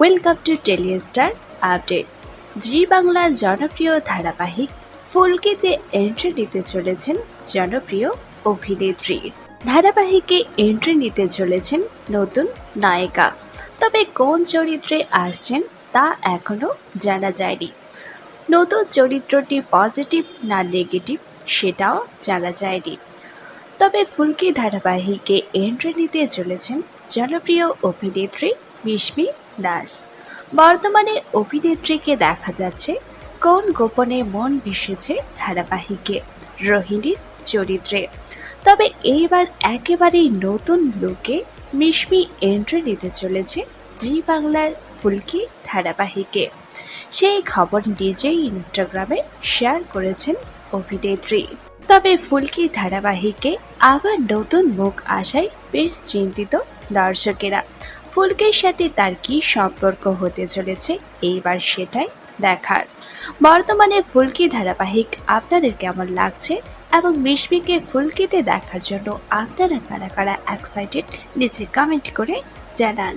Welcome to Telistar update Zee বাংলার জনপ্রিয় ধারাবাহিক ফুলকিতে এন্ট্রি নিতে চলেছেন জনপ্রিয় অভিনেত্রী। ধারাবাহিকে এন্ট্রি নিতে চলেছেন নতুন নায়িকা। তবে কোন চরিত্রে আসছেন তা এখনও জানা যায়নি। নতুন চরিত্রটি পজিটিভ না নেগেটিভ সেটাও জানা যায়নি। তবে ফুলকি ধারাবাহিকে এন্ট্রি নিতে চলেছেন জনপ্রিয় অভিনেত্রী মিশমি দাস। বর্তমানে অভিনেত্রীকে দেখা যাচ্ছে কোন গোপনে মন ভেসেছে ধারাবাহিকে, রোহিণীর চরিত্রে। তবে এইবার একেবারেই নতুন লুকে মিশমি এন্ট্রি নিতে চলেছে জি বাংলার ফুলকি ধারাবাহিকে। সেই খবর নিজেই ইনস্টাগ্রামে শেয়ার করেছেন অভিনেত্রী। তবে ফুলকি ধারাবাহিকে আবার নতুন মুখ আসায় বেশ চিন্তিত দর্শকেরা। ফুলকির সাথে তার কি সম্পর্ক হতে চলেছে, এইবার সেটাই দেখার। বর্তমানে ফুলকি ধারাবাহিক আপনাদের কেমন লাগছে এবং মিশমিকে ফুলকিতে দেখার জন্য আপনারা কারা কারা এক্সাইটেড নিচে কমেন্ট করে জানান।